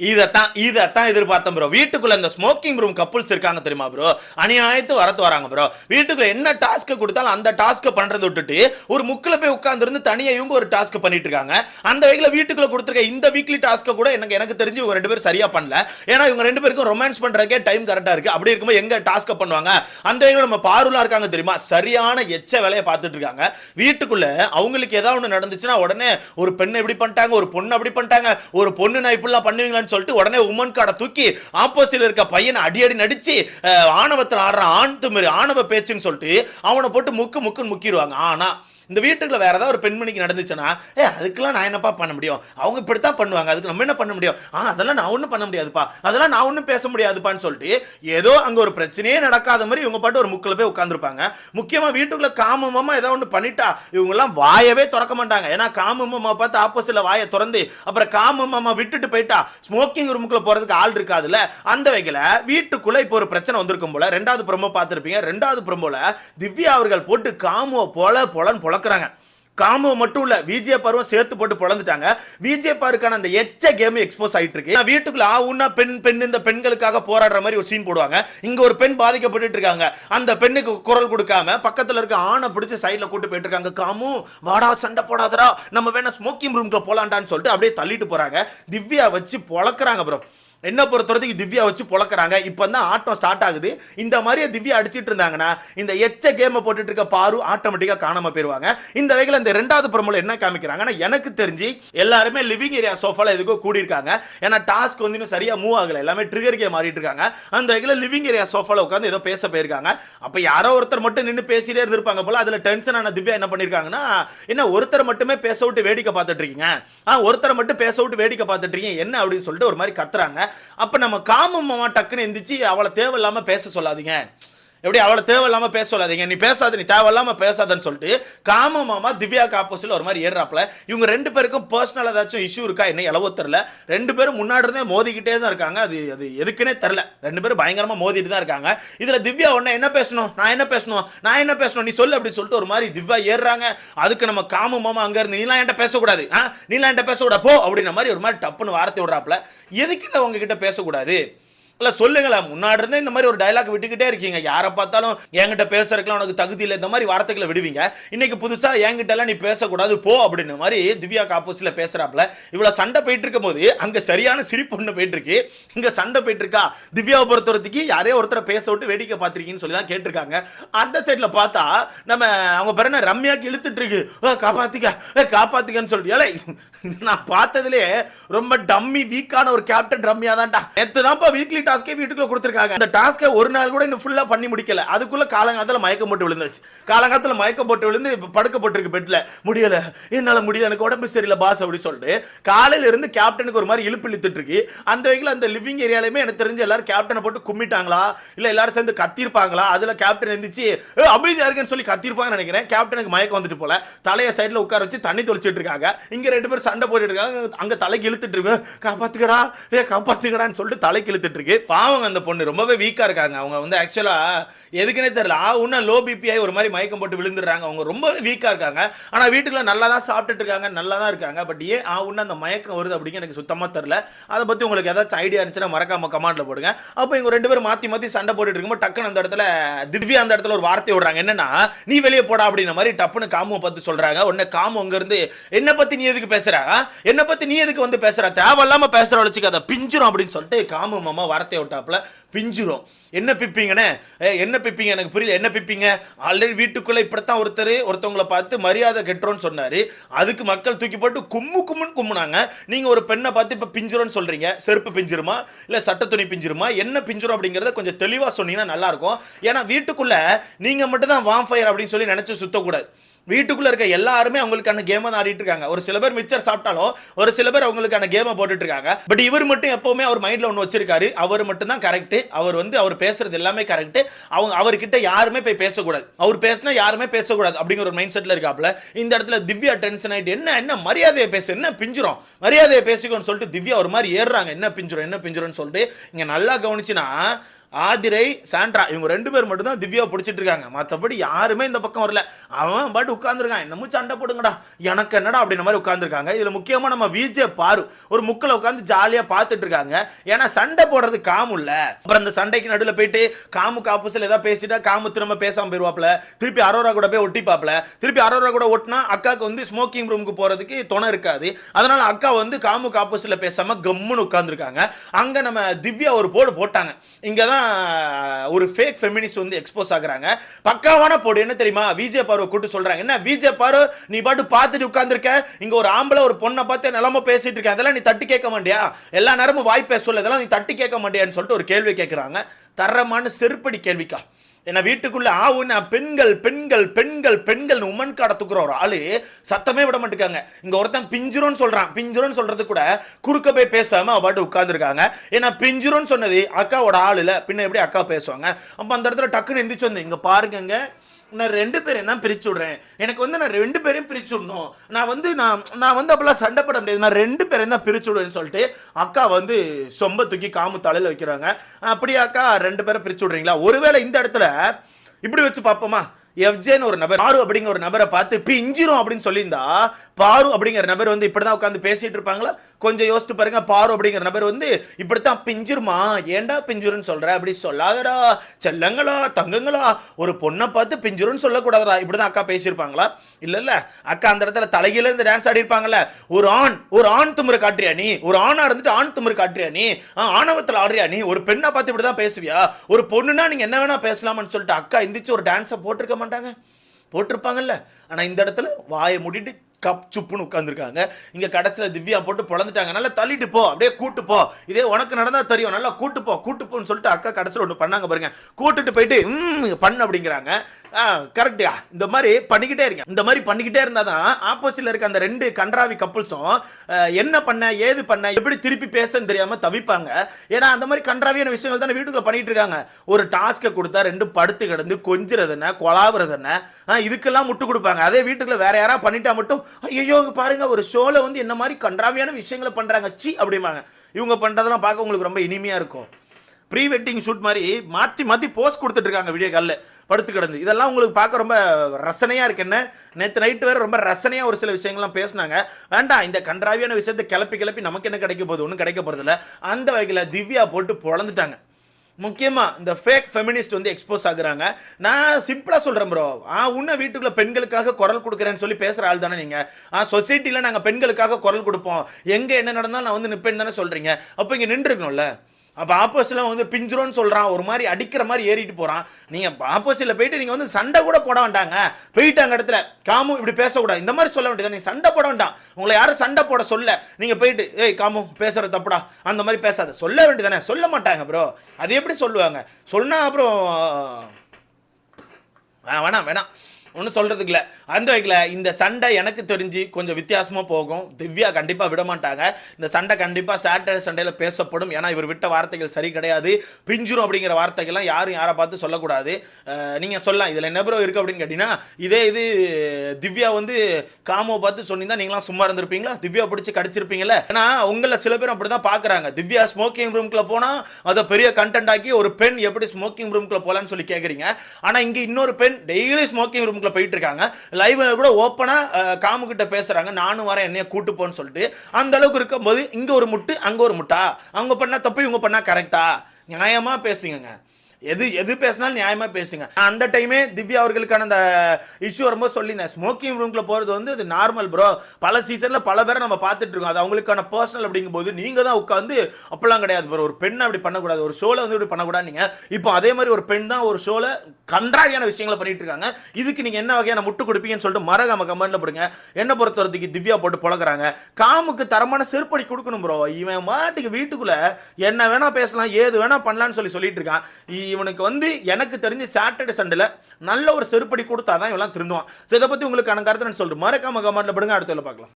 இதைத்தான் இதைத்தான் எதிர்பார்த்தேன் ப்ரோ வீட்டுக்குள்ள இந்த ஸ்மோக்கிங் ரூம் கப்புள்ஸ் இருக்காங்க தெரியுமா ப்ரோ அநியாயத்து வரத்து வராங்க ப்ரோ வீட்டுக்குள்ள என்ன டாஸ்க் கொடுத்தாலும் அந்த டாஸ்க் பண்றதை விட்டுட்டு ஒரு முக்கில் போய் உட்காந்துருந்து தனியா இவங்க ஒரு டாஸ்க் பண்ணிட்டு இருக்காங்க. அந்த வகையில் வீட்டுக்குள்ள கொடுத்துருக்க இந்த வீக்லி டாஸ்க்கை கூட எனக்கு எனக்கு தெரிஞ்சு இவங்க ரெண்டு பேரும் சரியா பண்ணல. ஏன்னா இவங்க ரெண்டு பேருக்கும் ரொமான்ஸ் பண்றதுக்கே டைம் கரெக்டா இருக்கு. அப்படி இருக்கும்போது எங்க டாஸ்க் பண்ணுவாங்க? அந்த வகையில் நம்ம பாருலா இருக்காங்க தெரியுமா? சரியான எச்ச வேலையை பார்த்துட்டு இருக்காங்க. வீட்டுக்குள்ள அவங்களுக்கு ஏதாவது ஒன்று நடந்துச்சுன்னா உடனே ஒரு பெண்ணை இப்படி பண்ணிட்டாங்க ஒரு பொண்ணு அப்படி பண்ணிட்டாங்க ஒரு பொண்ணு நான் இப்படிலாம் பண்ணுவீங்களான்னு சொல்லிட்டு உடனே உமன் கார்டை தூக்கி ஆப்போசிட்ல இருக்க பையனை அடி அடி நடிச்சு ஆணவத்தில் ஆடுற ஆண் திமிரு ஆணவ பேச்சுன்னு சொல்லிட்டு அவனை போட்டு முக்கு முக்குன்னு முக்கிடுவாங்க ஆனா இந்த வீட்டுக்குள்ள வேற ஏதாவது ஒரு பெண்மணிக்கு நடந்துச்சுன்னா ஏ அதுக்கெல்லாம் நான் என்னப்பா பண்ண முடியும்? அவங்க இப்படித்தான் பண்ணுவாங்க. அதுக்கு நம்ம என்ன பண்ண முடியும்? ஆ அதெல்லாம் நான் ஒன்றும் பண்ண முடியாதுப்பா. அதெல்லாம் நான் ஒன்றும் பேச முடியாதுப்பான்னு சொல்லிட்டு ஏதோ அங்கே ஒரு பிரச்சனையே நடக்காத மாதிரி இவங்க பாட்டு ஒரு முக்கில் போய் உட்காந்துருப்பாங்க முக்கியமா வீட்டுக்குள்ள காமமா ஏதாவது ஒன்று பண்ணிட்டா இவங்கெல்லாம் வாயவே திறக்க மாட்டாங்க. ஏன்னா காமமா பார்த்து ஆப்போசிட்ல வாயை திறந்து அப்புறம் காமமா விட்டுட்டு போயிட்டா ஸ்மோக்கிங் ரூமுக்குள்ள போறதுக்கு ஆள் இருக்காதுல்ல. அந்த வகையில் வீட்டுக்குள்ளே இப்போ ஒரு பிரச்சனை வந்திருக்கும் போல ரெண்டாவது ப்ரொமோ பார்த்துருப்பீங்க. ரெண்டாவது ப்ரொமோல திவ்யா அவர்கள் போட்டு காமுவ பொல பொலன்னு பொளக்குறாங்க காமோ மட்டும் இல்ல விஜய பருவம் சேர்த்து போட்டு பிளந்துட்டாங்க விஜய பாருக்கான அந்த எச்ச கேம் எக்ஸ்போஸ் ஆயிட்டு இருக்கு வீட்டுக்குள்ள ஆவுன்னா பெண் பெண் இந்த பெண்களுக்காக போராடுற மாதிரி ஒரு சீன் போடுவாங்க. இங்க ஒரு பெண் பாதிக்கப்பட்டு இருக்காங்க. அந்த பெண்ணுக்கு குரல் கொடுக்காம பக்கத்துல இருக்க ஆணை பிடிச்சு சைட்ல கூட்டு போயிட்டு இருக்காங்க. காமு வாடா சண்டை போடாதடா. நம்ம வேணா ஸ்மோக்கிங் ரூம்க்கு போலாண்டான்னு சொல்லிட்டு அப்படியே தள்ளிட்டு போறாங்க. திவ்யா வச்சு பொழக்கிறாங்க ப்ரோ என்ன பொறுத்தவரைக்கும் திவ்யா வச்சு பொழக்கிறாங்க. இப்போ தான் ஆட்டம் ஸ்டார்ட் ஆகுது. இந்த மாதிரியே திவ்யா அடிச்சிட்டு இருந்தாங்கன்னா இந்த எச்ச கேமை போட்டுட்டு இருக்க பாரு ஆட்டோமேட்டிக்காக காணாமல் போயிருவாங்க. இந்த வகையில் இந்த ரெண்டாவது ப்ரமோல என்ன காமிக்கிறாங்கன்னா எனக்கு தெரிஞ்சு எல்லாருமே லிவிங் ஏரியா சோஃபால எதுக்கோ கூடியிருக்காங்க. ஏன்னா டாஸ்க் வந்து இன்னும் சரியாக மூவ் ஆகலை. எல்லாமே ட்ரிகர் கேம் ஆடிட்டு இருக்காங்க. அந்த வகையில் லிவிங் ஏரியா சோஃபால உட்காந்து ஏதோ பேச போயிருக்காங்க. அப்போ யாரோ ஒருத்தர் மட்டும் நின்று பேசிட்டே இருந்திருப்பாங்க போல அதில் டென்ஷனான திவ்யா என்ன பண்ணியிருக்காங்கன்னா என்ன ஒருத்தர் மட்டுமே பேச விட்டு வேடிக்கை பார்த்துட்டு இருக்கீங்க. ஆ ஒருத்தரை மட்டும் பேச விட்டு வேடிக்கை பார்த்துட்டு இருக்கீங்க. என்ன அப்படின்னு சொல்லிட்டு ஒரு மாதிரி கத்துறாங்க. அப்ப நம்ம காமம்மா டக்குன்னு எந்திரிச்சு அவளை தேவையில்லாமல் பேச சொல்லாதீங்க. எப்படி அவளை தேவையில்லாம பேச சொல்லாதீங்க நீ பேசாத நீ தேவையில்லாம பேசாதன்னு சொல்லிட்டு காம மாமா திவ்யாக்கு ஆப்போசிட்ல ஒரு மாதிரி ஏறாப்புல இவங்க ரெண்டு பேருக்கும் பர்சனல் ஏதாச்சும் இஷ்யூ இருக்கா என்ன எளவோ தெரியல. ரெண்டு பேரும் முன்னாடி இருந்தே மோதிக்கிட்டே தான் இருக்காங்க. அது அது எதுக்குன்னே தெரில ரெண்டு பேரும் பயங்கரமா மோதிட்டு தான் இருக்காங்க. இதுல திவ்யா உன்ன என்ன பேசணும்? நான் என்ன பேசணும்? நான் என்ன பேசணும்? நீ சொல்லு அப்படின்னு சொல்லிட்டு ஒரு மாதிரி திவ்யா ஏறுறாங்க. அதுக்கு நம்ம காம மாமா அங்க இருந்து நீலாம் என்கிட்ட பேசக்கூடாது. ஆ? நீலாம் என்கிட்ட பேசக்கூடாது. போ. அப்படின்ற மாதிரி ஒரு மாதிரி டப்புன்னு வார்த்தை விடுறாப்புல. எதுக்கு இல்லை உங்ககிட்ட பேசக்கூடாது? இல்ல சொல்லுங்களேன் முன்னாடி இருந்தே இந்த மாதிரி ஒரு டயலாக் விட்டுக்கிட்டே இருக்கீங்க. யாரை பார்த்தாலும் என்கிட்ட பேசுறதுக்குலாம் உனக்கு தகுதி இல்லை இந்த மாதிரி வார்த்தைகளை விடுவீங்க. இன்னைக்கு புதுசா என்கிட்ட எல்லாம் நீ பேசக்கூடாது போ அப்படின்னு மாதிரி திவ்யாக்கு ஆப்போசிட்ல பேசுறாப்ல இவ்வளவு சண்டை போயிட்டு இருக்கும் போது அங்க சரியான சிரிப்பு ஒண்ணு போயிட்டு இருக்கு. இங்க சண்டை போயிட்டு இருக்கா? திவ்யாவை பொறுத்தவரைக்கு யாரே ஒருத்தரை பேச விட்டு வேடிக்கை பார்த்திருக்கீங்கன்னு சொல்லி தான் கேட்டிருக்காங்க. அந்த சைட்ல பார்த்தா நம்ம அவங்க பேர் என்ன ரம்யாக்கு இழுத்துட்டு இருக்கு. காப்பாத்திக்க காப்பாத்திக்கன்னு சொல்லிட்டு. நான் பார்த்ததுலே ரொம்ப டம்மி வீக்கான ஒரு கேப்டன் ரம்யா தான்டா. நேற்று தான்ப்பா வீக்லி டாஸ்க்கே வீட்டுக்குள்ள கொடுத்துருக்காங்க. அந்த டாஸ்க்கை ஒரு நாள் கூட இன்னும் ஃபுல்லாக பண்ணி முடிக்கல. அதுக்குள்ள காலங்காலத்தில் மயக்கம் போட்டு விழுந்துருச்சு. காலங்காலத்தில் மயக்கம் போட்டு விழுந்து படுக்கப்பட்டிருக்கு படுக்க முடியலை. என்னால் முடியல. முடியல எனக்கு உடம்பு சரியில்லை பாஸ் அப்படி சொல்லிட்டு காலையில இருந்து கேப்டனுக்கு ஒரு மாதிரி இழுப்பு இழுத்துட்டு இருக்கு அந்த வகையில் அந்த லிவிங் ஏரியாலையுமே எனக்கு தெரிஞ்சு எல்லாரும் கேப்டனை போட்டு கும்மிட்டாங்களா இல்லை எல்லாரும் சேர்ந்து கத்திருப்பாங்களா அதில் கேப்டன் இருந்துச்சு அமைதியாக இருக்கேன்னு சொல்லி கத்திருப்பாங்கன்னு நினைக்கிறேன். கேப்டனுக்கு மயக்கம் வந்துட்டு போல. தலையை சைடில் உட்கார வச்சு தண்ணி தொளிச்சிட்டு இருக்காங்க. இங்கே ரெண்டு பேரும் சண்டை போட்டுட்டு இருக்காங்க. அங்கே தலைக்கு இழுத்துட்டு இருக்கு. காப்பாத்துக்கடா ஏ காப்பாத்துக்கடான்னு சொல்லிட்டு தலைக்கு இழுத்துட்டு இருக்கு. பாவங்க அந்த பொண்ணு. ரொம்பவே வீக்கா இருக்காங்க. அவங்க வந்து ஆக்சுவலாக எதுக்குன்னே தெரியல. ஆ உன்ன லோ பிபிஐ ஒரு மாதிரி மயக்கம் போட்டு விழுந்துடுறாங்க. அவங்க ரொம்பவே வீக்கா இருக்காங்க. ஆனா வீட்டுக்குள்ள நல்லா தான் சாப்பிட்டுட்டு இருக்காங்க. நல்லா தான் இருக்காங்க. பட் ஏன் ஆ உன்ன அந்த மயக்கம் வருது அப்படிங்க எனக்கு சுத்தமா தெரியல. அதை பத்தி உங்களுக்கு ஏதாச்சும் ஐடியா இருந்துச்சுன்னா மறக்காம கமெண்ட்ல போடுங்க. அப்போ இவங்க ரெண்டு பேரும் மாத்தி மாத்தி சண்டை போட்டுட்டு இருக்கும்போது டக்குன்னு அந்த இடத்துல திவ்யா அந்த இடத்துல ஒரு வார்த்தை விடுறாங்க. என்னன்னா நீ வெளியே போடா அப்படின்ற மாதிரி டப்புன்னு காமுவை பார்த்து சொல்றாங்க. உடனே காமு அங்கேருந்து இருந்து என்ன பத்தி நீ எதுக்கு பேசுற? என்னை என்ன பத்தி நீ எதுக்கு வந்து பேசுற? தேவையில்லாமல் பேசுற வச்சுக்க அதை பிஞ்சிரும் அப்படின்னு சொல்லிட்டு காமு மாமா வார்த்தையை விட்டாப்புல பிஞ்சிரும். என்ன பிப்பீங்கண்ணே என்ன பிப்பீங்க? எனக்கு புரியல. என்ன பிப்பீங்க? ஆல்ரெடி வீட்டுக்குள்ளே இப்படித்தான் ஒருத்தர் ஒருத்தவங்கள பார்த்து மரியாதை கெட்டுறோன்னு சொன்னாரு. அதுக்கு மக்கள் தூக்கி போட்டு கும்மு கும்முன்னு கும்முனாங்க. நீங்க ஒரு பெண்ணை பார்த்து இப்போ பிஞ்சிரோன்னு சொல்றீங்க. செருப்பு பிஞ்சிருமா? இல்லை சட்ட துணி பிஞ்சிருமா? என்ன பிஞ்சிரும் அப்படிங்கிறத கொஞ்சம் தெளிவாக சொன்னீங்கன்னா நல்லா இருக்கும். ஏன்னா வீட்டுக்குள்ளே நீங்க மட்டும் தான் வாம்பயர் அப்படின்னு சொல்லி நினச்சி சுத்தக்கூடாது. வீட்டுக்குள்ளே இருக்க எல்லாருமே அவங்களுக்கான கேமை தான் ஆடிட்டு இருக்காங்க. ஒரு சில பேர் மிச்சர் சாப்பிட்டாலும் ஒரு சில பேர் அவங்களுக்கான கேமை போட்டுட்டு இருக்காங்க. பட் இவர் மட்டும் எப்பவுமே அவர் மைண்டில் ஒன்று வச்சிருக்காரு. அவர் மட்டும் தான் கரெக்ட் அவர் வந்து அவர் பேசுறது எல்லாமே கரெக்டு அவங்க அவர்கிட்ட யாருமே போய் பேசக்கூடாது. அவர் பேசினா யாருமே பேசக்கூடாது அப்படிங்கிற ஒரு மைண்ட் செட்டில் இருக்காப்புல. இந்த இடத்துல திவ்யா டென்ஷன் ஆயிட்டு என்ன என்ன மரியாதையை பேசு என்ன பிஞ்சிரும்? மரியாதையை பேசிக்கணும்னு சொல்லிட்டு திவ்யா ஒரு மாதிரி ஏறுறாங்க. என்ன பிஞ்சிரும் என்ன பிஞ்சிரும்னு சொல்லிட்டு இங்கே நல்லா கவனிச்சுனா ஆதிரை சாண்ட்ரா இவங்க ரெண்டு பேர் மட்டும்தான் திவ்யா பிடிச்சிட்டு இருக்காங்க. மற்றபடி யாருமே இந்த பக்கம் வரல. அவன் பாட்டு உட்காந்துருக்கான் என்னமோ சண்டை போடுங்கடா. எனக்கு என்னடா அப்படின்ற மாதிரி உட்காந்துருக்காங்க இதில் முக்கியமாக நம்ம விஜே பாரு. ஒரு முக்கில் உட்காந்து ஜாலியாக பார்த்துட்டு இருக்காங்க. ஏன்னா சண்டை போடுறது காமு இல்லை. அப்புறம் அந்த சண்டைக்கு நடுவில் போயிட்டு காமு ஆப்போசில் ஏதாவது பேசிட்டா காமு திரும்ப பேசாமல் போயிடுவாப்ல திருப்பி அரோரா கூட போய் ஒட்டிப்பாப்ல திருப்பி அரோரா கூட ஒட்டினா அக்காவுக்கு வந்து ஸ்மோக்கிங் ரூமுக்கு போகிறதுக்கு துணை இருக்காது. அதனால அக்கா வந்து காமுக்கு காப்புசில் பேசாமல் கம்முன்னு உட்காந்துருக்காங்க அங்கே நம்ம திவ்யா ஒரு போடு போட்டாங்க. இங்கே தான் ஒரு ஃபேக் ஃபெமினிஸ்ட் வந்து எக்ஸ்போஸ் ஆகுறாங்க. பக்காவான போடு. என்ன தெரியுமா? விஜே பார்வை கூட்டு சொல்றாங்க. என்ன விஜே பாரு நீ பாட்டு பார்த்துட்டு உட்காந்துருக்க இங்க ஒரு ஆம்பளை ஒரு பொண்ணை பார்த்து நிலம பேசிட்டு இருக்க. அதெல்லாம் நீ தட்டி கேட்க மாட்டியா? எல்லா நேரமும் வாய் பேச சொல்ல. இதெல்லாம் நீ தட்டி கேட்க மாட்டியான்னு சொல்லிட்டு ஒரு கேள்வி கேட்குறாங்க தரமான செருப்படி கேள்விக்கா. என்ன வீட்டுக்குள்ள ஆவுன்னா பெண்கள் பெண்கள் பெண்கள் பெண்கள் உமன் காட தூக்குற ஒரு ஆளு சத்தமே விட மாட்டேங்காங்க. இங்க ஒருத்தன் பிஞ்சிரோன்னு சொல்றான். பிஞ்சிரோன்னு சொல்றது கூட குறுக்க போய் பேசாம அவ உட்காந்துருக்காங்க உட்கார்ந்துருக்காங்க. ஏன்னா பிஞ்சிரோன்னு சொன்னது அக்காவோட ஆளு இல்ல பின்ன எப்படி அக்கா பேசுவாங்க? அப்ப அந்த இடத்துல டக்குன்னு எந்திரிச்சு வந்து இங்க பாருங்க நான் ரெண்டு பேரையும் தான் பிரிச்சு விடுறேன். எனக்கு வந்து நான் ரெண்டு பேரையும் பிரிச்சு விடணும். நான் வந்து நான் நான் வந்து அப்பெல்லாம் சண்டை போட முடியாது. நான் ரெண்டு பேரையும் தான் பிரிச்சு விடுவேன்னு சொல்லிட்டு அக்கா வந்து சொம்ப தூக்கி காமு தலையில் வைக்கிறாங்க. அப்படியே அக்கா ரெண்டு பேரை பிரிச்சு விடுறீங்களா? ஒருவேளை இந்த இடத்துல இப்படி வச்சு பார்ப்போமா? எஃப்ஜேன்னு ஒரு நபர் பாரு அப்படிங்கிற ஒரு நபரை பார்த்து பிஞ்சிரும் அப்படின்னு சொல்லியிருந்தா பாரு அப்படிங்கிற நபர் வந்து இப்படி தான் உட்காந்து பேசிட்டு இருப்பாங்களா? கொஞ்சம் யோசிச்சு பாருங்க பாரு அப்படிங்கிற நபர் வந்து இப்படித்தான் பிஞ்சிருமா? ஏன்டா பிஞ்சுருன்னு சொல்ற? அப்படி சொல்லாதடா செல்லங்களா தங்கங்களா ஒரு பொண்ணை பார்த்து பிஞ்சிருன்னு சொல்லக்கூடாதடா. இப்படிதான் அக்கா பேசியிருப்பாங்களா? இல்ல இல்ல அக்கா அந்த இடத்துல தலையில இருந்து டான்ஸ் ஆடி இருப்பாங்கல்ல ஒரு ஆண் ஒரு ஆண் திமிரு காட்டுறியா நீ? ஒரு ஆணா இருந்துட்டு ஆண் திமிரு காட்டுறியா நீ? ஆணவத்தில் ஆணவத்துல ஆடுறியா நீ? ஒரு பெண்ணை பார்த்து இப்படிதான் பேசுவியா? ஒரு பொண்ணுனா நீங்க என்ன வேணா பேசலாம்னு சொல்லிட்டு அக்கா எந்திரிச்சு ஒரு டான்ஸை போட்டிருக்க மாட்டாங்க. போட்டிருப்பாங்கல்ல. ஆனா இந்த இடத்துல வாயை மூடிட்டு கப் சுப்புன்னு உட்காந்துருக்காங்க இங்க கடைசியில் திவ்யா போட்டு பிளந்துட்டாங்க நல்லா தள்ளிட்டு போ. அப்படியே கூட்டு போ. இதே உனக்கு நடந்தா தெரியும். நல்லா கூட்டு போ. கூட்டு போன்னு சொல்லிட்டு அக்கா கடைசியில் ஒன்று பண்ணாங்க பாருங்க. கூட்டுட்டு போயிட்டு பண்ணு அப்படிங்கிறாங்க. கரெக்டா இந்த மாதிரி பண்ணிக்கிட்டே இருங்க. இந்த மாதிரி பண்ணிக்கிட்டே இருந்தால் தான் ஆப்போசிட்ல இருக்க அந்த ரெண்டு கன்றாவி கப்புள்ஸும் என்ன பண்ண ஏது பண்ண எப்படி திருப்பி பேசன்னு தெரியாம தவிப்பாங்க. ஏன்னா அந்த மாதிரி கன்றாவியான விஷயங்கள் தானே வீட்டுக்குள்ள பண்ணிட்டு இருக்காங்க. ஒரு டாஸ்க்கை கொடுத்தா ரெண்டு படுத்து கிடந்து கொஞ்சிறது என்ன கொலாவுறது என்ன இதுக்கெல்லாம் முட்டு கொடுப்பாங்க. அதே வீட்டுக்குள்ள வேற யாரா பண்ணிட்டா மட்டும் ஐயோ பாருங்க ஒரு ஷோல வந்து என்ன மாதிரி கன்றாவியான விஷயங்களை பண்றாங்க. சி அப்படிம்பாங்க. இவங்க பண்றதெல்லாம் பார்க்க உங்களுக்கு ரொம்ப இனிமையா இருக்கும். ப்ரீ வெட்டிங் ஷூட் மாதிரி மாற்றி மாற்றி போஸ்ட் கொடுத்துட்டு இருக்காங்க வீடியோ காலில் படுத்து கிடந்து. இதெல்லாம் உங்களுக்கு பார்க்க ரொம்ப ரசனையாக இருக்கு. என்ன? நேற்று நைட்டு வேறு ரொம்ப ரசனையாக ஒரு சில விஷயங்கள்லாம் பேசுனாங்க. வேண்டாம் இந்த கன்றாவியான விஷயத்தை கிளப்பி கிளப்பி நமக்கு என்ன கிடைக்க போகுது? ஒன்றும் கிடைக்க போகிறதில்ல அந்த வகையில் திவ்யா போட்டு பொழந்துட்டாங்க. முக்கியமாக இந்த ஃபேக் ஃபெமினிஸ்ட் வந்து எக்ஸ்போஸ் ஆகுறாங்க. நான் சிம்பிளாக சொல்கிறேன் ப்ரோ ஆ உன்ன வீட்டுக்குள்ள பெண்களுக்காக குரல் கொடுக்குறேன்னு சொல்லி பேசுகிற ஆள் தானே நீங்கள் ஆ சொசைட்டியில் நாங்கள் பெண்களுக்காக குரல் கொடுப்போம். எங்கே என்ன நடந்தாலும் நான் வந்து நிற்பேன்னு தானே சொல்கிறீங்க அப்போ இங்கே நின்றுருக்கணும்ல அப்போ ஆப்போசிட்டில் வந்து பிஞ்சிரோன்னு சொல்கிறான் ஒரு மாதிரி அடிக்கிற மாதிரி ஏறிட்டு போகிறான் நீங்கள் ஆப்போசிட்டில் போயிட்டு நீங்கள் வந்து சண்டை கூட போட வேண்டாங்க. போயிட்டு அங்கே இடத்துல காமு இப்படி பேசக்கூடாது. இந்த மாதிரி சொல்ல வேண்டியது நீங்கள் சண்டை போட வேண்டாம். உங்களை யாரும் சண்டை போட சொல்ல. நீங்கள் போயிட்டு ஏய் காமு பேசுகிற தப்புடா. அந்த மாதிரி பேசாத. சொல்ல வேண்டியதானே சொல்ல மாட்டாங்க ப்ரோ அது எப்படி சொல்லுவாங்க? சொன்னால் அப்புறம் வேணாம் வேணாம். ஒன்றும் சொல்கிறதுக்கு இல்லை. அந்த வகையில் இந்த சண்டை எனக்கு தெரிஞ்சு கொஞ்சம் வித்தியாசமாக போகும். திவ்யா கண்டிப்பாக விட மாட்டாங்க இந்த சண்டை கண்டிப்பாக சாட்டர்டே சண்டையில் பேசப்படும். ஏன்னா இவர் விட்ட வார்த்தைகள் சரி கிடையாது. பிஞ்சிரும் அப்படிங்கிற வார்த்தைகள்லாம் யாரும் யாரை பார்த்து சொல்லக்கூடாது. நீங்கள் சொல்லலாம். இதில் என்ன ப்ரோ இருக்குது அப்படின்னு கேட்டிங்கன்னா இதே இது திவ்யா வந்து காமோ பார்த்து சொன்னீங்கன்னா நீங்களாம் சும்மா இருந்திருப்பீங்களா? திவ்யா பிடிச்சி கடிச்சிருப்பீங்கல்ல. ஏன்னா உங்களை சில பேர் அப்படி தான் பார்க்குறாங்க. திவ்யா ஸ்மோக்கிங் ரூம்குள்ளே போனால் அதை பெரிய கண்டென்ட் ஆக்கி ஒரு பெண் எப்படி ஸ்மோக்கிங் ரூம்குள்ளே போகலான்னு சொல்லி கேட்குறீங்க ஆனால் இங்கே இன்னொரு பெண் டெய்லி ஸ்மோக்கிங் ரூமுக்குள்ள போயிட்டு இருக்காங்க லைவ் கூட ஓப்பனாக காமு கிட்ட பேசுகிறாங்க நானும் வரேன் என்னைய கூட்டு போன்னு சொல்லிட்டு. அந்த அளவுக்கு இருக்கும்போது இங்கே ஒரு முட்டு அங்கே ஒரு முட்டா? அவங்க பண்ணால் தப்பு இவங்க பண்ணால் கரெக்டா நியாயமாக பேசுங்க எது எது பேசினாலும் நியாயமாக பேசுங்க. அந்த டைமே திவ்யா அவர்களுக்கான அந்த இஷ்யூ வரும்போது சொல்லியிருந்தேன். ஸ்மோக்கிங் ரூம்ல போகிறது வந்து அது நார்மல் ப்ரோ பல சீசனில் பல பேரை நம்ம பார்த்துட்டு இருக்கோம். அது அவங்களுக்கான பர்சனல் அப்படிங்கும்போது நீங்கள் தான் உட்காந்து அப்பெல்லாம் கிடையாது ப்ரோ ஒரு பெண்ணை அப்படி பண்ணக்கூடாது. ஒரு ஷோவில் வந்து இப்படி பண்ணக்கூடாது நீங்கள் இப்போ அதே மாதிரி ஒரு பெண் தான் ஒரு ஷோவில் கன்றாவியான விஷயங்களை பண்ணிட்டு இருக்காங்க. இதுக்கு நீங்கள் என்ன வகையான முட்டு கொடுப்பீங்கன்னு சொல்லிட்டு மறக்காம கமெண்ட்ல போடுங்க. என்ன பொறுத்த வரைக்கும் திவ்யா போட்டு பழகுறாங்க காமுக்கு தரமான செருப்படி கொடுக்கணும் ப்ரோ இவன் மாட்டுக்கு வீட்டுக்குள்ளே என்ன வேணால் பேசலாம் ஏது வேணால் பண்ணலான்னு சொல்லி சொல்லிட்டு இருக்கான். இவனுக்கு வந்து எனக்கு தெரிஞ்சு சாட்டர்டே சண்டேல நல்ல ஒரு செருப்படி கொடுத்தாதான் இவெல்லாம் திருந்துவான். ஸோ இதை பத்தி உங்களுக்கு கருத்து சொல்கிறேன் மறக்காம கமெண்ட்டில் படுங்க அடுத்த பார்க்கலாம்.